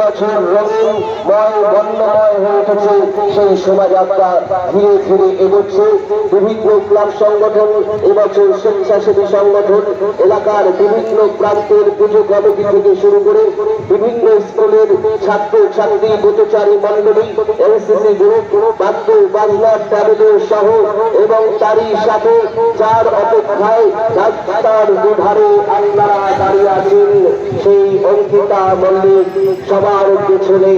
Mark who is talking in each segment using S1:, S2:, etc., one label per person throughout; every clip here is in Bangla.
S1: এবছর রঙিনময় বর্ণময় হয়ে উঠেছে সেই শোভাযাত্রা। ধীরে ধীরে এগোচ্ছে বিভিন্ন ক্লাব সংগঠন, এবছর স্বেচ্ছাসেবী সংগঠন, এলাকার বিভিন্ন প্রান্তের পুজো কমিটি থেকে শুরু করে বিভিন্ন স্কুলের ছাত্র ছাত্রী পথচারী মন্ডলী এনসিসি গ্রুপ, বাদ্য, বাজনা ট্যাবলেট সহ এবং তারই সাথে যার অপেক্ষায় রাস্তার দুধারে আপনারা দাঁড়িয়ে আছেন সেই অঙ্কিতা মল্লিক সবার পেছনে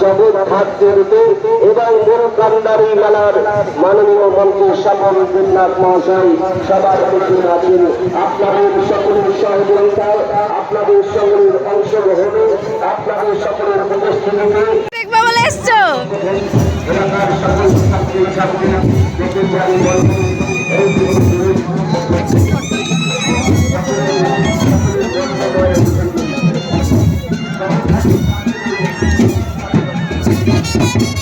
S1: জগৎ খাদ্যরূপে এবং মূল কান্ডারি মেলার মাননীয় মন্ত্রী স্বপন দেবনাথ মহাশয় সবার পেছনে আছেন। আপনাদের সকলের সহযোগিতায় আপনাদের সকলের অংশগ্রহণে আপনাদের সকলের উপস্থিতিতে। এলাকার সকল ছাত্রী ছাত্রীরা Thank you.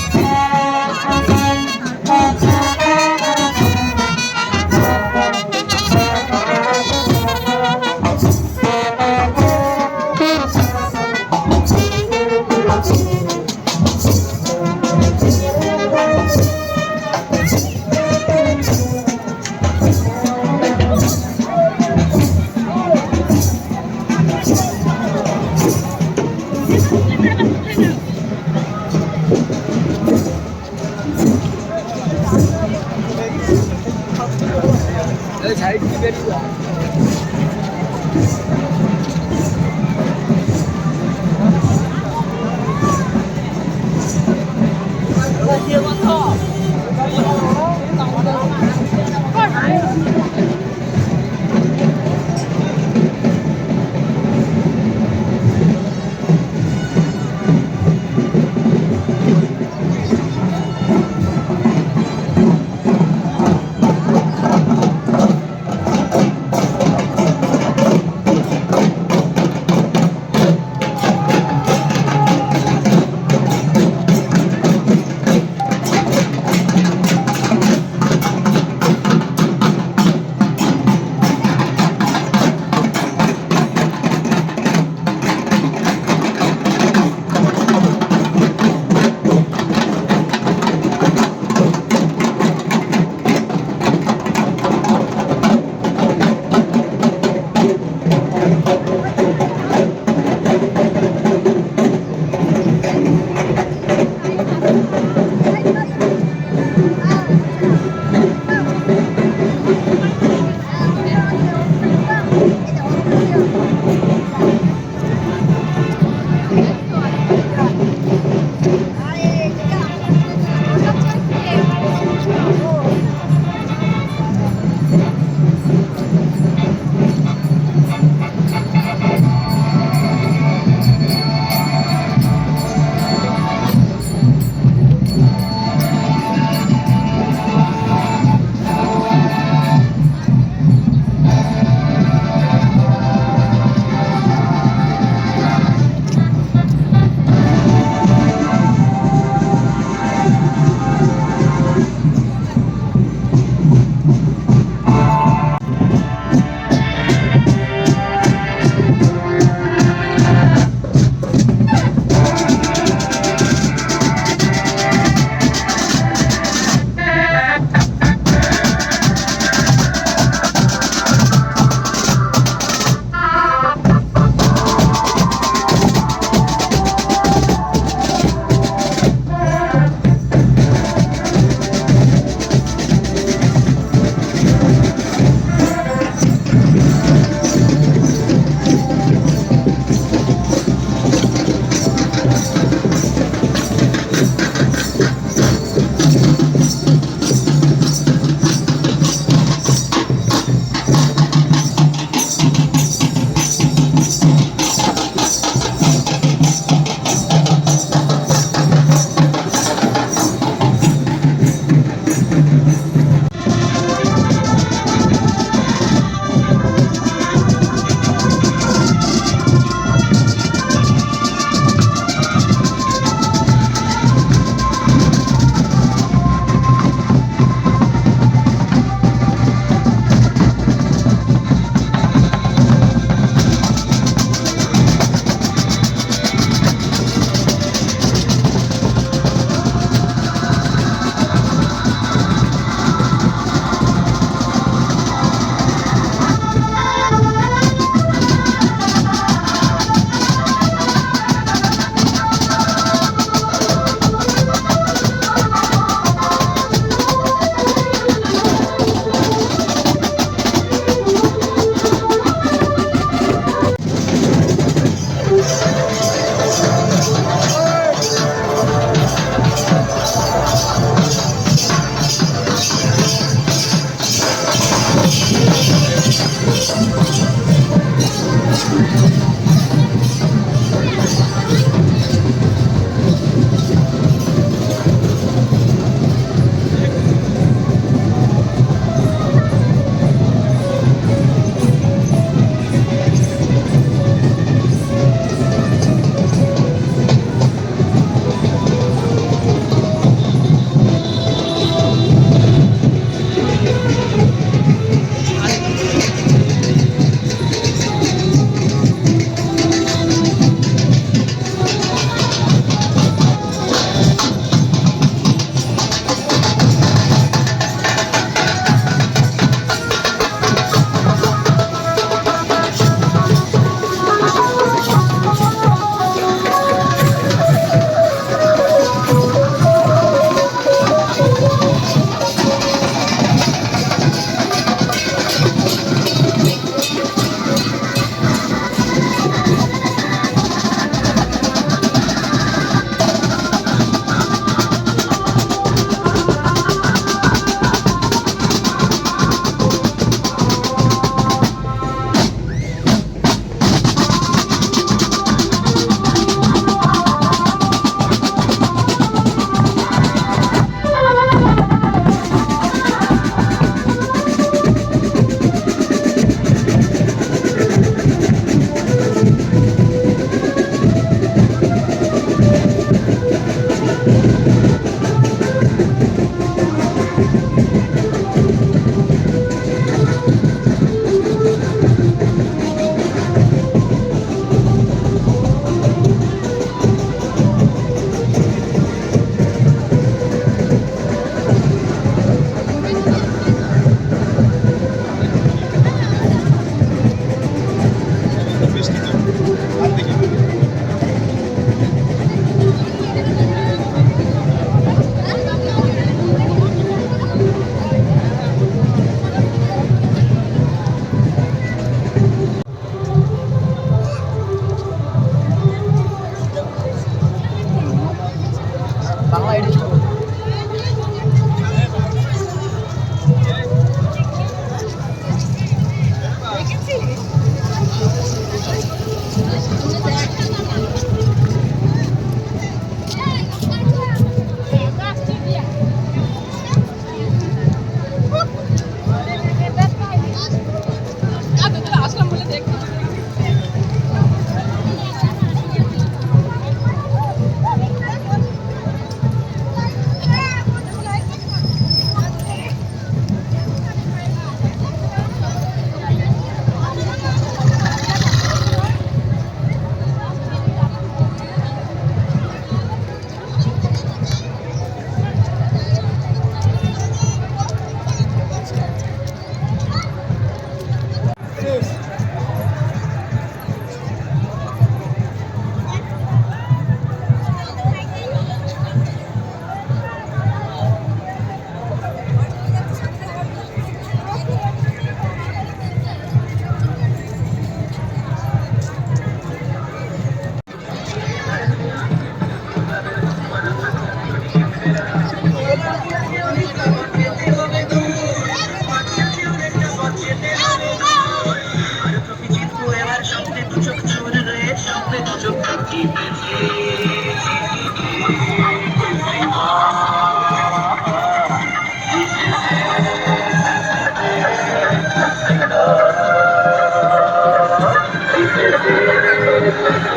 S1: চাই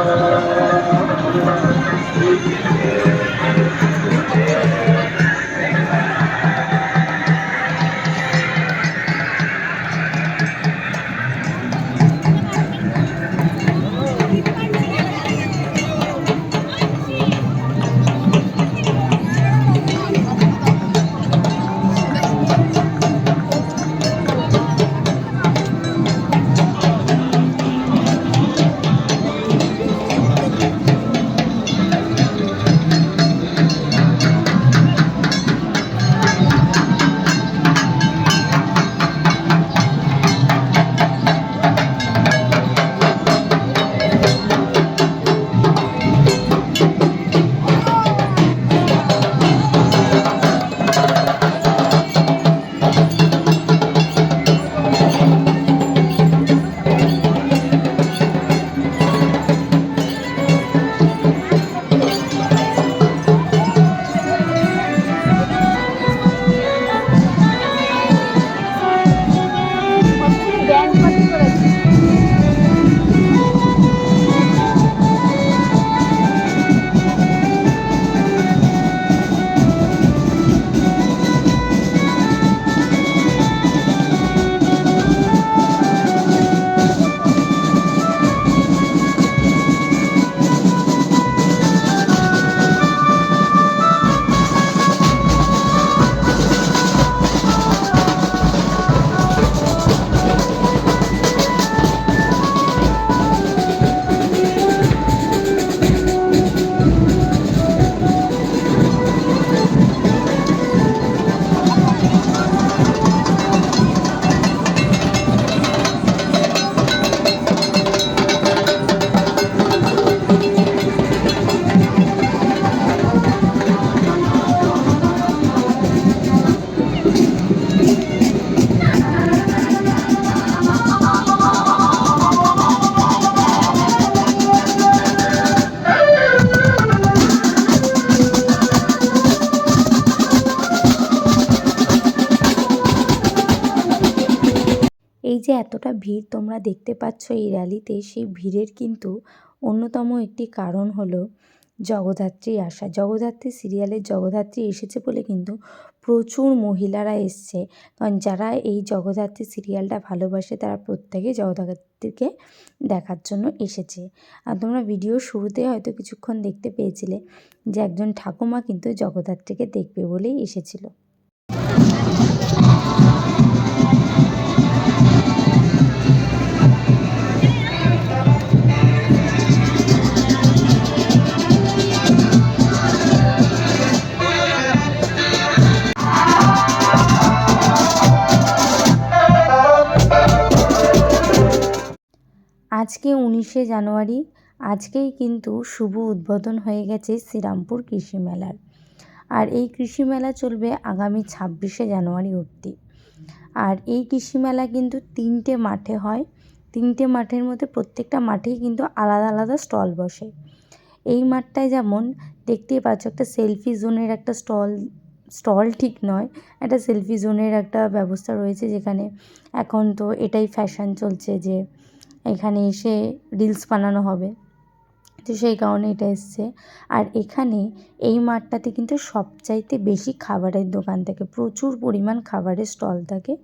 S1: মন্ত্রী
S2: এই যে এতটা ভিড় তোমরা দেখতে পাচ্ছ এই র্যালিতে, সেই ভিড়ের কিন্তু অন্যতম একটি কারণ হলো জগদ্ধাত্রী আসা। জগদ্ধাত্রী সিরিয়ালের জগদ্ধাত্রী এসেছে বলে কিন্তু প্রচুর মহিলারা এসছে। কারণ যারা এই জগদ্ধাত্রী সিরিয়ালটা ভালোবাসে, তারা প্রত্যেকে জগদ্ধাত্রীকে দেখার জন্য এসেছে। আর তোমরা ভিডিও শুরুতে হয়তো কিছুক্ষণ দেখতে পেয়েছিলে যে একজন ঠাকুমা কিন্তু জগদ্ধাত্রীকে দেখবে বলেই এসেছিল। উনিশে জানুয়ারি, আজকেই কিন্তু শুভ উদ্বোধন হয়ে গেছে শ্রীরামপুর কৃষি মেলার। আর এই কৃষি মেলা চলবে আগামী ছাব্বিশে জানুয়ারি অবধি। আর এই কৃষি মেলা কিন্তু তিনটে মাঠে হয়। তিনটে মাঠের মধ্যে প্রত্যেকটা মাঠেই কিন্তু আলাদা আলাদা স্টল বসে। এই মাঠটায় যেমন দেখতেই পাচ্ছ একটা সেলফি জোনের একটা স্টল স্টল ঠিক নয়, একটা সেলফি জোনের একটা ব্যবস্থা রয়েছে যেখানে এখন তো এটাই ফ্যাশন চলছে যে এখানে এসে রিলস বানানো হবে। তো সেই কারণে এটা এসছে। আর এখানে এই মাঠটাতে কিন্তু সবচাইতে বেশি খাবারের দোকান থাকে। প্রচুর পরিমাণ খাবারের স্টল থাকে।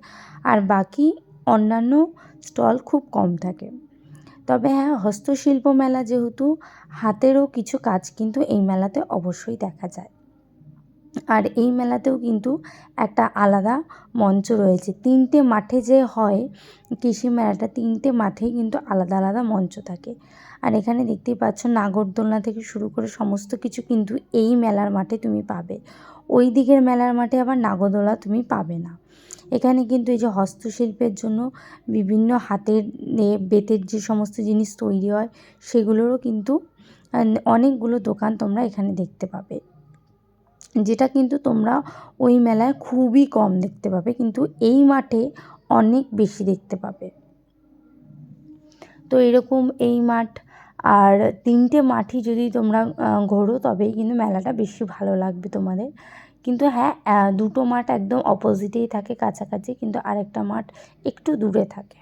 S2: আর বাকি অন্যান্য স্টল খুব কম থাকে। তবে হ্যাঁ হস্তশিল্প মেলা যেহেতু, হাতেরও কিছু কাজ কিন্তু এই মেলাতে অবশ্যই দেখা যায়। আর এই মেলাতেও কিন্তু একটা আলাদা মঞ্চ রয়েছে। তিনটে মাঠে যে হয় কৃষি মেলাটা, তিনটে মাঠেই কিন্তু আলাদা আলাদা মঞ্চ থাকে। আর এখানে দেখতেই পাচ্ছ নাগরদোলনা থেকে শুরু করে সমস্ত কিছু কিন্তু এই মেলার মাঠে তুমি পাবে। ওই দিকের মেলার মাঠে আবার নাগরদোলা তুমি পাবে না। এখানে কিন্তু এই যে হস্তশিল্পের জন্য বিভিন্ন হাতের বেতের যে সমস্ত জিনিস তৈরি হয়, সেগুলোরও কিন্তু অনেকগুলো দোকান তোমরা এখানে দেখতে পাবে। যেটা কিন্তু তোমরা ওই মেলায় খুবই কম দেখতে পাবে, কিন্তু এই মাঠে অনেক বেশি দেখতে পাবে। তো এরকম এই মাঠ আর তিনটে মাঠই যদি তোমরা ঘোরো, তবেই কিন্তু মেলাটা বেশি ভালো লাগবে তোমাদের। কিন্তু হ্যাঁ দুটো মাঠ একদম অপোজিটেই থাকে কাছাকাছি, কিন্তু আরেকটা মাঠ একটু দূরে থাকে।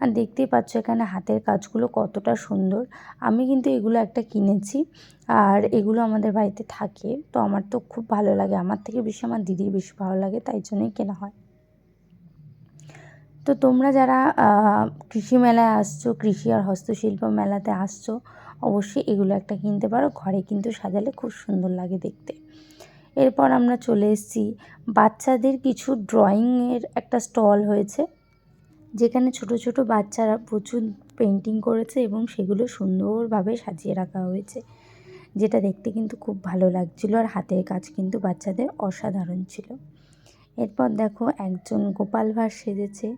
S2: আর দেখতেই পাচ্ছ এখানে হাতের কাজগুলো কতটা সুন্দর। আমি কিন্তু এগুলো একটা কিনেছি আর এগুলো আমাদের বাড়িতে থাকে। তো আমার তো খুব ভালো লাগে। আমার থেকে বেশি আমার দিদির বেশি ভালো লাগে, তাই জন্যই কেনা হয়। তো তোমরা যারা কৃষি মেলায় আসছো, কৃষি আর হস্তশিল্প মেলাতে আসছো, অবশ্যই এগুলো একটা কিনতে পারো। ঘরে কিন্তু সাজালে খুব সুন্দর লাগে দেখতে। এরপর আমরা চলে এসেছি। বাচ্চাদের কিছু ড্রয়িংয়ের একটা স্টল হয়েছে। যেখানে ছোট ছোট বাচ্চারা প্রচুর পেন্টিং করেছে এবং সেগুলো সুন্দরভাবে সাজিয়ে রাখা হয়েছে। যেটা দেখতে কিন্তু খুব ভালো লাগছিল আর হাতের কাজ কিন্তু বাচ্চাদের অসাধারণ ছিল। এরপর দেখো একজন গোপাল ভাঁড় সেজেছে।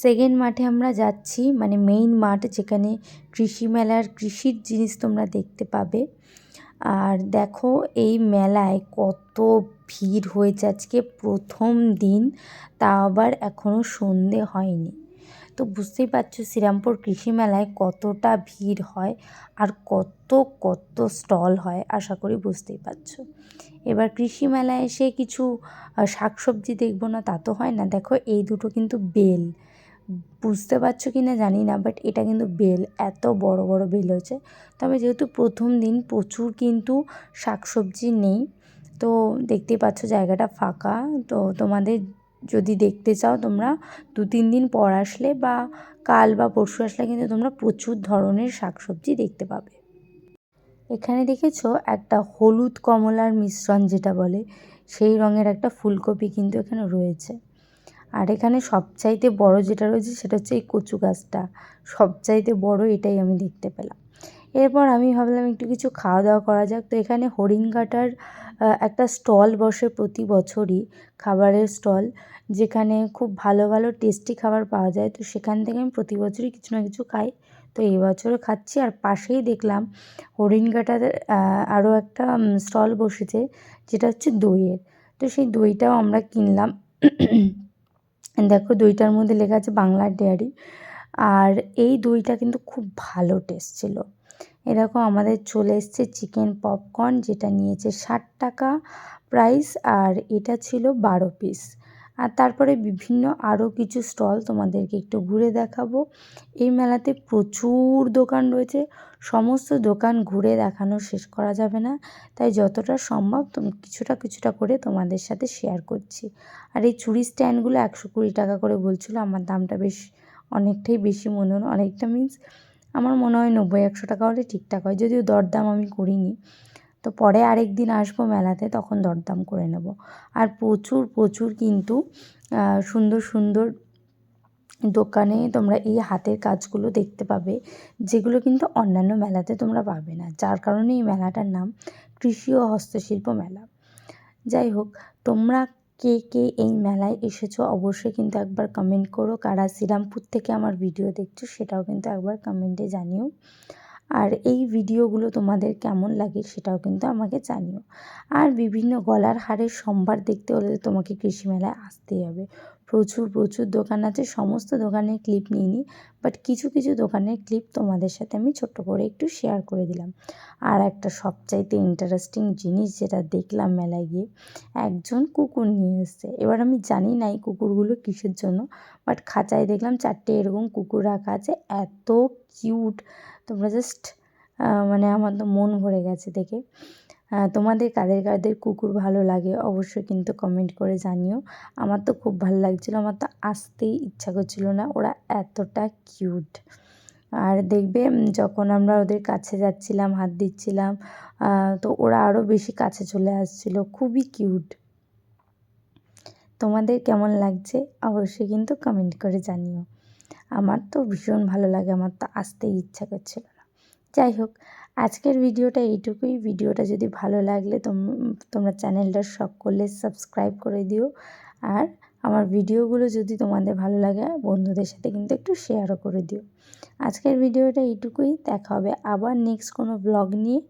S2: সেকেন্ড মাঠে আমরা যাচ্ছি মানে মেইন মাঠ যেখানে কৃষি মেলার কৃষির জিনিস তোমরা দেখতে পাবে। আর দেখো এই মেলায় কত ভিড় হয়েছে আজকে প্রথম দিন, তা আবার এখনও সন্ধে হয়নি। তো বুঝতেই পারছ শ্রীরামপুর কৃষি মেলায় কতটা ভিড় হয় আর কত কত স্টল হয়, আশা করি বুঝতেই পারছ। এবার কৃষি মেলায় এসে কিছু শাকসবজি দেখব না তা তো হয় না। দেখো এই দুটো কিন্তু বেল। বুঝতে পারছ কি না জানি না বাট এটা কিন্তু বেল, এত বড় বড় বেল হয়েছে। তবে যেহেতু প্রথম দিন প্রচুর কিন্তু শাকসবজি নেই, তো দেখতেই পাচ্ছ জায়গাটা ফাঁকা। তো তোমাদের যদি দেখতে চাও তোমরা দু তিন দিন পর আসলে বা কাল বা পরশু আসলে কিন্তু তোমরা প্রচুর ধরনের শাকসবজি দেখতে পাবে। এখানে দেখেছ একটা হলুদ কমলার মিশ্রণ যেটা বলে, সেই রঙের একটা ফুলকপি কিন্তু এখানে রয়েছে। আর এখানে সবচাইতে বড় যেটা রয়েছে সেটা হচ্ছে এই কচু গাছটা। সবচাইতে বড় এটাই আমি দেখতে পেলাম। এরপর আমি ভাবলাম একটু কিছু খাওয়া দাওয়া করা যাক। তো এখানে হরিণঘাটার একটা স্টল বসে প্রতি বছরই, খাবারের স্টল, যেখানে খুব ভালো ভালো, টেস্টি খাবার পাওয়া যায়। তো সেখান থেকে আমি প্রতি বছরই কিছু না কিছু খাই। তো এই বছরও খাচ্ছি। আর পাশেই দেখলাম হরিণঘাটার আরও একটা স্টল বসেছে, যেটা হচ্ছে দইয়ের। তো সেই দইটাও আমরা কিনলাম। দেখো দুইটার মধ্যে লেখা আছে বাংলার ডেয়ারি। আর এই দইটা কিন্তু খুব ভালো টেস্ট ছিল। এরকম আমাদের চলে এসছে চিকেন পপকর্ন যেটা নিয়েছে ষাট টাকা প্রাইস আর এটা ছিল বারো পিস আর তারপরে বিভিন্ন আরও কিছু স্টল তোমাদেরকে একটু ঘুরে দেখাবো। এই মেলাতে প্রচুর দোকান রয়েছে। সমস্ত দোকান ঘুরে দেখানো শেষ করা যাবে না। তাই যতটা সম্ভব কিছুটা কিছুটা করে তোমাদের সাথে শেয়ার করছি। আর এই চুড়ি স্ট্যান্ডগুলো একশো কুড়ি টাকা করে বলছিলো। আমার দামটা বেশ অনেকটাই বেশি মনে হলো। অনেকটা মিন্স আমার মনে হয় নব্বই একশো টাকা হলে ঠিকঠাক হয়। যদিও দরদাম আমি করিনি। তো পরে আরেক দিন আসব মেলাতে, তখন দরদাম করে নেব। আর প্রচুর প্রচুর কিন্তু সুন্দর সুন্দর দোকানে তোমরা এই হাতের কাজগুলো দেখতে পাবে, যেগুলো কিন্তু অন্যান্য মেলাতে তোমরা পাবে না। যার কারণে এই মেলাটার নাম কৃষি ও হস্তশিল্প মেলা। যাই হোক, তোমরা কে কে এই মেলায় এসেছ অবশ্যই কিন্তু একবার কমেন্ট করো। কারা শ্রীরামপুর থেকে আমার ভিডিও দেখছ, সেটাও কিন্তু একবার কমেন্টে জানিও। আর এই ভিডিওগুলো তোমাদের কেমন লাগে সেটাও কিন্তু আমাকে জানিও। আর বিভিন্ন গলার হারের সম্ভার দেখতে হলে তোমাকে কৃষি মেলায় আসতেই হবে। প্রচুর প্রচুর দোকান আছে, সমস্ত দোকানের ক্লিপ নিইনি বাট কিছু কিছু দোকানের ক্লিপ তোমাদের সাথে আমি ছোট্ট করে একটু শেয়ার করে দিলাম। আর একটা সবচাইতে ইন্টারেস্টিং জিনিস যেটা দেখলাম মেলায় গিয়ে, একজন কুকুর নিয়ে এসছে। এবার আমি জানি না এই কুকুরগুলো কিসের জন্য বাট খাঁচায় দেখলাম চারটে এরকম কুকুর রাখা আছে, এত কিউট তোমরা জাস্ট মানে আমার তো মন ভরে গেছে দেখে। তোমাদের কাদের কাদের কুকুর ভালো লাগে অবশ্যই কিন্তু কমেন্ট করে জানিও। আমার তো খুব ভালো লাগছিল, আমার তো আসতেই ইচ্ছা করছিল না, ওরা এতটা কিউট আর দেখবে যখন আমরা ওদের কাছে যাচ্ছিলাম, হাত দিচ্ছিলাম তো ওরা আরও বেশি কাছে চলে আসছিল, খুবই কিউট তোমাদের কেমন লাগছে অবশ্যই কিন্তু কমেন্ট করে জানিও। আমার তো ভীষণ ভালো লাগে, আমার তো আসতেই ইচ্ছা করছিল না। যাই হোক, আজকের ভিডিওটা এইটুকুই। ভিডিওটা যদি ভালো লাগলে তোমরা চ্যানেলটা সকলে সাবস্ক্রাইব করে দিও। আর আমার ভিডিওগুলো যদি তোমাদের ভালো লাগে, বন্ধুদের সাথে কিন্তু একটু শেয়ারও করে দিও। আজকের ভিডিওটা এইটুকুই। দেখা হবে আবার নেক্সট কোনো ব্লগ নিয়ে।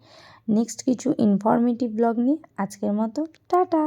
S2: নেক্সট কিছু ইনফরমেটিভ ব্লগ নিয়ে। আজকের মতো, টাটা!